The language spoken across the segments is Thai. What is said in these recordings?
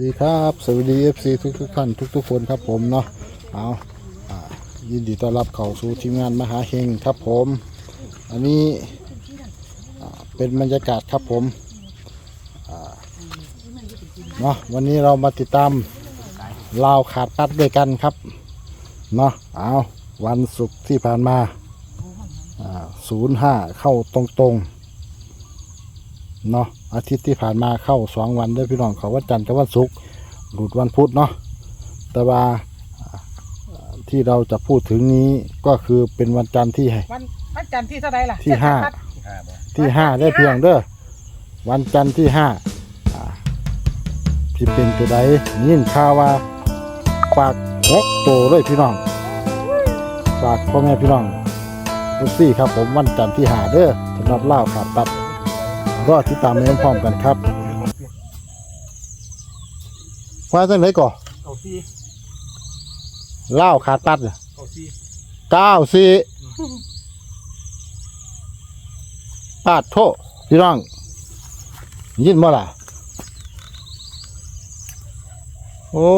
สวัสดีครับสวัสดีเอฟซีทุกทุกๆท่านทุกทุกๆคนครับผมเนาะเอาอ่ายินดีต้อนรับเข้าสู่ทีมงานมหาเฮงครับผม อันนี้อ่าเป็นบรรยากาศครับผมอ่าเนาะวันนี้เรามาติดตามลาวขาดปัดด้วยกันครับเนาะเอาวันศุกร์ที่ผ่านมาศูนย์ห้าเข้าตรงๆเนาะ อาทิตย์ที่ผ่านมาเข้าสองวันเด้วยพี่น้องเขาวันจันทร์กับวันศุกร์หลุดวันพุธเนาะแต่ว่าอ่าที่เราจะพูดถึงนี้ก็คือเป็นวันจันทร์ที่วันวันจันทร์ที่เท่าไรล่ะที่ห้าที่ห้าได้เพียงเด้อวันจันทร์ที่ห้าอ่าที่เป็นตัวใดยินข่าวว่าฝากหกโตเลยพี่น้องฝากพ่อแม่พี่น้องทุกสี่ครับผมวันจันทร์ที่ห้าเด้อสำหรับเล่าวขาดตัด รอติดตามเองพร้อมกันครับว่าจังไหนก่อเอาซีเล่าวขาดตัดเนี่ยเอาซีเก้าสี่ปาดโทษพี่น้อง ยินบ่ล่ะ โอ้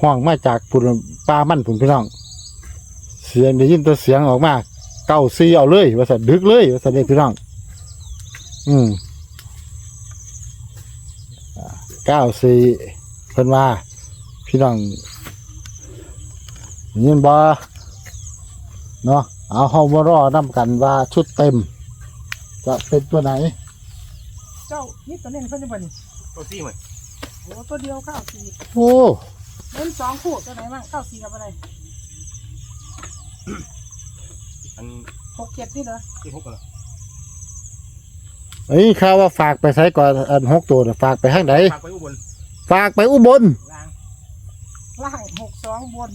ห้องมาจากปุ่นปลามันปุ่นพี่น้อง เสียงได้ยินแตัวเสียงออกมา เก้าซีเอาเลยว่าสันดึกเลยว่าสันเด็พี่น้องอืมอ่าเก้าซีเพิ่นว่าพี่น้องยินบ่เนาะเอาเฮามารอนํกันว่าชุดเต็ม จะเป็นตัวไหน เจ้านี่ตัวเล่นเพิ่นจะบ่นี่ตัวซี่เหมือนโอ้ตัวเดียวเก้าสี่โอ้เล่นสองคู่ตัวไหนบ้างเก้าสี่กับอะไร อันหกเจ็ดนี่เหรอที่พกกันเหรอเอ้ยข่าวว่าฝากไปใช้ก่อนอันหกตัวน่ะฝากไปทางไหนฝากไปอุบลฝากไปอุบลล่างล่างหกสองบน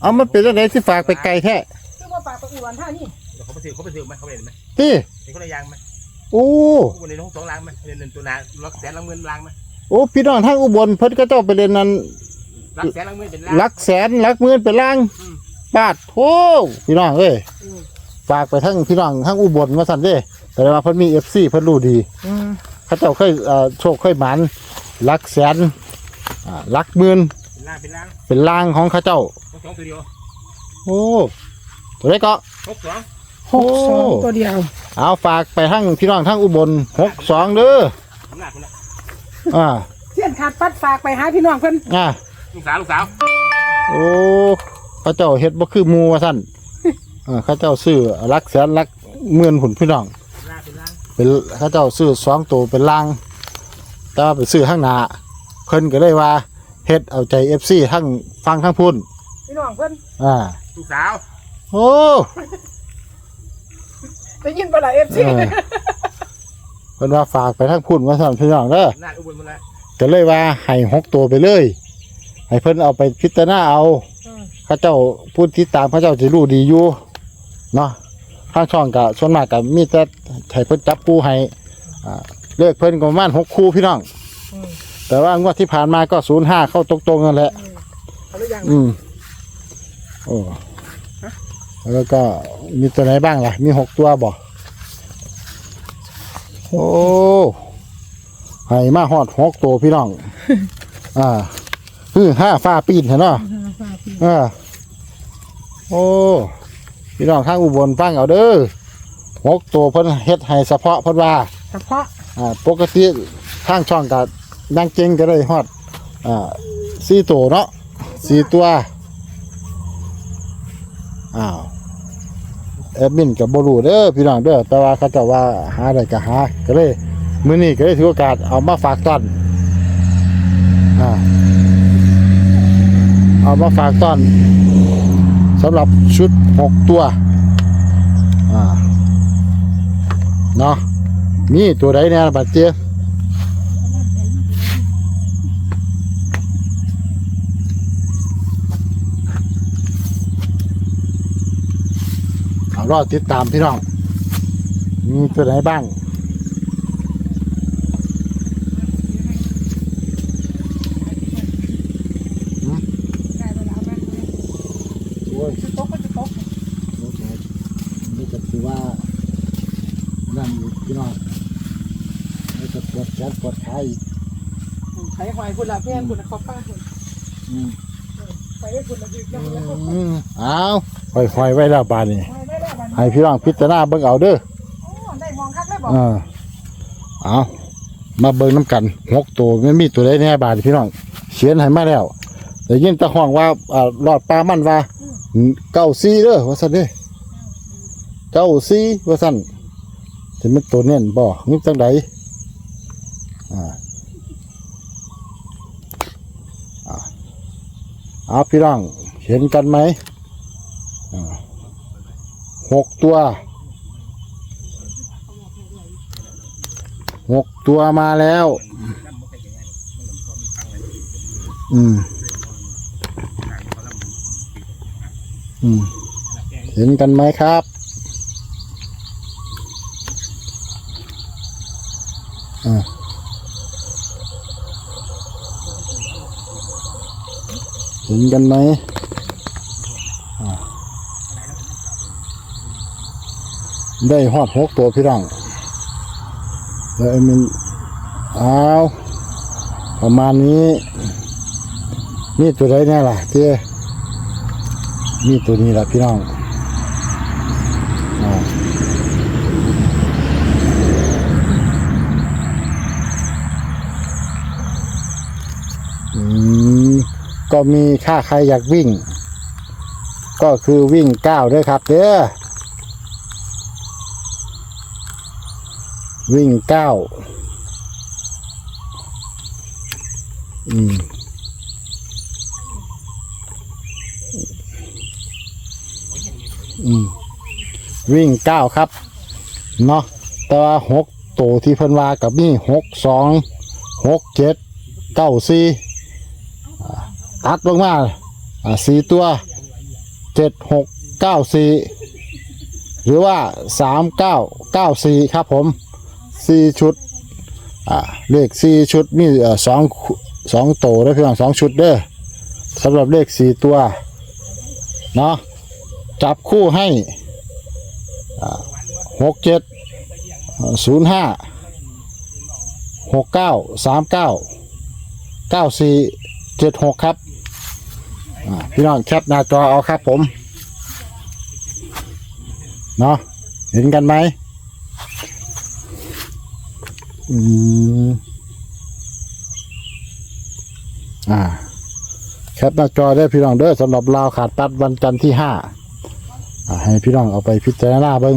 เอามันเป็นจังไดที่ฝากไปไกลแท้ซึ่งว่าปากตัวอุวันท่านี่เดี๋ยวเขาไปซื้อเขาไปซื้อไหมเขาไปเห็นไหมที่เห็นคนละยางไหมโอ้อุบลในห้องสองล้างไหมเรียนหนึ่งตัวนาลักแสนลังเงินล้างไหมโอ้พี่น้องทางอุบลเพิ่นก็เจ้าไปเรียนนั้นลักแสนลังเงินเป็นล้างหลักแสนหลักหมื่นเป็นล้านอืม บาทโอ้พี่น้องเอ้ยฝากไปทั้งพี่น้องทั้งอุบลมาสั่นเด้แต่ว่าเพิ่นมี FC เพิ่นรู้ดีอืมเขาเจ้าเคยเอ่อโชคเคยหมันหลักแสนอ่าหลักหมื่นเป็นล้างเป็นล้างเป็นลางของเขาเจ้าหกสองตัวเดียวโอ้ตัวนี้ก็หกสองหกสองตัวเดียว เอาฝากไปทั้งพี่น้องทั้งอุบลหกสองเด้อทำหน้าคุณละอ่าเสี้ยนขาดปัดฝากไปหาพี่น้องเพิ่นอ่าลูกสาวลูกสาว โอ้ เขาเจ้าเฮ็ดบ่คือหมูว่าซั่นอ่าเขาเจ้าซื้อหลักแสนหลักหมื่นหุ่นพี่น้องเป็นล้างเป็นล้างเป็นเขาเจ้าซื้อสองตัวเป็นลาง แต่ว่าไปซื้อข้างหน้าเพิ่นก็เลยว่าเฮ็ดเอาใจ FC ทั้งฟังทั้งพุ่นพี่น้องเพิ่นอ่าลูกสาวโอ้ได้ยินบ่ล่ะเอฟเอซีอเพิ่นว่าฝากไปทั้งพุ่นว่าซั่นพี่น้องเด้อ หน้าอุบลหมดเลยก็เลยว่าให้หกตัวไปเลย ให้เพิ่นเอาไปพิจารณาเอา เขาเจ้าผู้ที่ตามเขาเจ้าสิรู้ดีอยู่เนาะทางช่องก็ส่วนมากก็มีแต่ให้เพิ่นจับคู่ให้อ่าเลขเพิ่นก็ประมาณหกคู่พี่น้องแต่ว่างวดที่ผ่านมาก็ศูนย์ห้าเข้าตรงๆนั่นแหละ เอาหรือยัง อืม โอ้แล้วก็มีตัวไหนบ้างล่ะ มีหกตัวบ่โอ้ให้มาหอดหกตัวพี่น้อง อ่าคือห้าฟ้าปีนเห็นเนาะ อ่าโอ้พี่น้องข้างอุบลฟังเอาเด้อหกตัวเพิ่นเฮ็ดให้เฉพาะเพิ่นว่าเฉพาะอ่าปกติทางช่องกับนางเก่งก็ได้ฮอดอ่าสี่ตัวเนาะสี่ตัวอ้าวแอดมินกับบรูเด้อพี่น้องเด้อแต่ว่าเขาเจะว่าหาได้ก็หาก็เลยมื้อนี้ก็เลยถือโอกาสเอามาฝากต้อนอ่า เอามาฝากต้อนสำหรับชุดหกตัวเนาะมีตัวใดเนี่ยบัดเจียเอารอติดตามพี่น้องมีตัวไหนบ้าง ได้เวลาแม่น โอ้ย จะตกก็จะตก นี่ กวานั่นก็ปวดแขนปวดขาอีกใช้ควายคุณละเพื่อนคุณละคอป้าคุณอืมไปให้คุณละดึกยังแล้วควอืมเอาค่อยๆไว้แล้วบานนี่ยไม่ได้วันให้พี่น้องพิจารณาเบิ่งเอาเด้อโอ้ได้มองคักได้บอกเออเอามาเบิ่งน้ำกันหกตัวมันมีตัวใดแน่บาดพี่น้องเขียนให้มาแล้วแต่ยินแตะห้องว่าอ่ารอดปลามันว่าเก้าซีเด้อว่าซั่นเด้เก้าซีว่าซั่นจะเป็นตัวเน้นบ่นึกจังใดอ่าอ่า เอาพี่น้องเห็นกันไหมหกตัวหกตัวมาแล้ว อืม อืม เห็นกันไหมครับอ่า เห็นกันไหมได้หอดหกตัวพี่น้องแล้วไอ้มันเอาประมาณนี้ นี่ตัวใดแน่ล่ะเจ้นี่ตัวนี้ล่ะพี่น้องอ่าอืม ก็มีค่าใครอยากวิ่ง ก็คือวิ่งก้าวด้วยครับเด้อวิ่งเก้าอืมอืมวิ่งเก้าครับ เนาะแต่ว่าหกตัวที่เพิ่นว่ากับนี่หกสองหกเจ็ดเก้าสี่ ตัดลงมาอ่าสี่ตัวเจ็ดหกเก้าสี่หรือว่าสามเก้าเก้าสี่ครับผมสี่ชุดอ่าเลขสี่ชุดมีเอ่อสองสองโตได้เพียงสองชุดเด้อสำหรับเลขสี่ตัวเนาะจับคู่ให้หกเจ็ดศูนย์ห้าหกเก้าสามเก้าเก้าสี่เจ็ดหกครับ อ่าพี่น้องแคปหน้าจอเอาครับผม เนาะเห็นกันไหมอืมอ่า แคปหน้าจอได้พี่น้องเด้อสำหรับลาวขาดตัดวันจันทร์ที่ห้าอ่าให้พี่น้องเอาไปพิจารณาเบิ้ง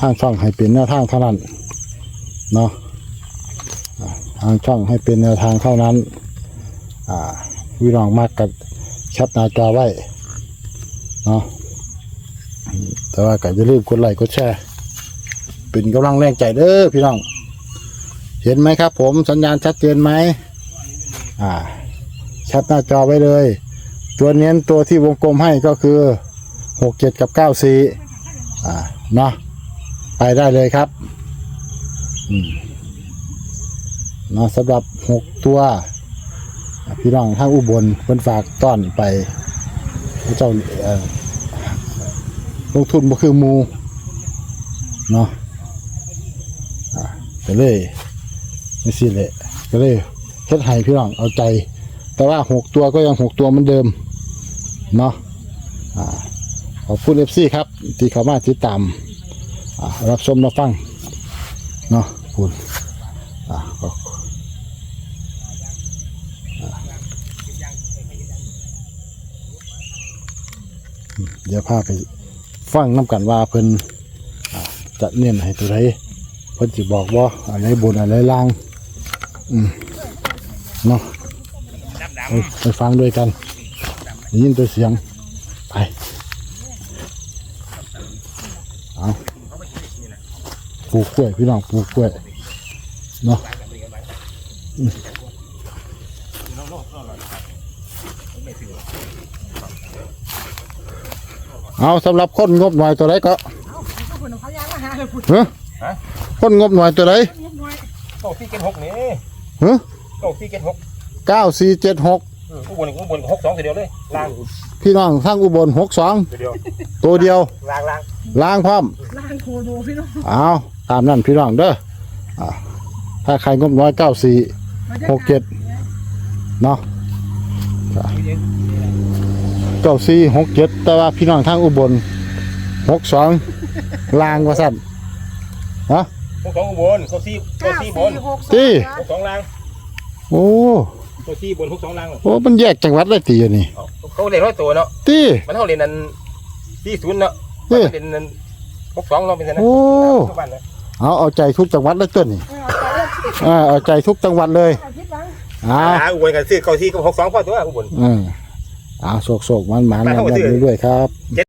ทางช่องให้เป็นแนวทางเท่านั้น เนาะอ่าทางช่องให้เป็นแนวทางเท่านั้น อ่าพี่น้องมากกับ แคปหน้าจอไว้เนาะแต่ว่าก็อย่าลืมกดไลค์กดแชร์เป็นกำลังแรงใจเด้อพี่น้อง เห็นไหมครับ ผมสัญญาณชัดเจนไหมอ่าแคปหน้าจอไว้เลย ตัวเน้นตัวที่วงกลมให้ก็คือหกเจ็ดกับเก้าสี่อ่าเนาะไปได้เลยครับอืมเนาะสำหรับหกตัว พี่น้องทางอุบลเพิ่นฝากต้อนไปพระเจ้าลงทุนบ่คือมูเนาะก็เลยไม่สิเลยก็เลยเฮ็ดให้พี่น้องเอาใจ แต่ว่าหกตัวก็ยังหกตัวเหมือนเดิมเนาะอ่าขอบคุณเอฟซีครับ ที่เข้ามาติดตามอ่ารับชมรับฟังเนาะคุณอ่าขอบอ่าอืม เดี๋ยวพาไปฟังน้ำกันว่าเพิ่นจะเน้นให้ตัวไหนเพิ่นจะบอกว่าอะไรบนอะไรล่างอืมเนาะไปฟังด้วยกันได้ยินแต่เสียงไปเอาปลูกกล้วยพี่น้องปลูกกล้วยเนาะอืม เอาสำหรับคนงบหน่อยตัวไหนก็เอาคุณเขาย่างมาหาเลยคุณเฮ้คนงบหน่อยตัวไหนเงียบหน่อยำเก้าสี่เจ็ดหกนี่เฮ้เก้าสี่เจ็ดหกเก้าสี่เจ็ดหกอืมอุบลอุบลหกสองทีเดียวเลยล่างพี่น้องทั้งอุบลหกสองทีเดียวตัวเดียวล่างล่างล้างพร้อม ล่างโคดูพี่น้องเอาตามนั่นพี่น้องเด้ออ่าถ้าใครงบน้อยเก้าสี่หกเจ็ดเนาะ เก้าสี่หกเจ็ดแต่ว่าพี่น้องทางอุบลหกสองลางว่าสั่นฮะพวกของอุบลเขาซี่เขาเก้าซี่สี่บนหกสองจี้พวกสองลางโอ้เขาซี่บนพวกสองลางโอ้มันแยกจังหวัดเลยตีอยู่นี่เขาเรียนร้อยตัวเนาะตีมันเท่าเรียนนั้นที่ศูนย์เนาะเอ้ยมันเป็นนั้นพวกสองเนาะเป็นนั้นโอ้ทุกบ้านเลยเอาเอาใจทุกจังหวัดเลยต้นนี่เออเอาไปเลยอ่าเอาใจทุกจังหวัดเลยเอาคิดหวังอ่าหาอุบลกันซื้อเขาซี่ก็พวกสองพอตัวอุบลอืม อ่าโศกโศกมันหมานกันด้วยๆครับ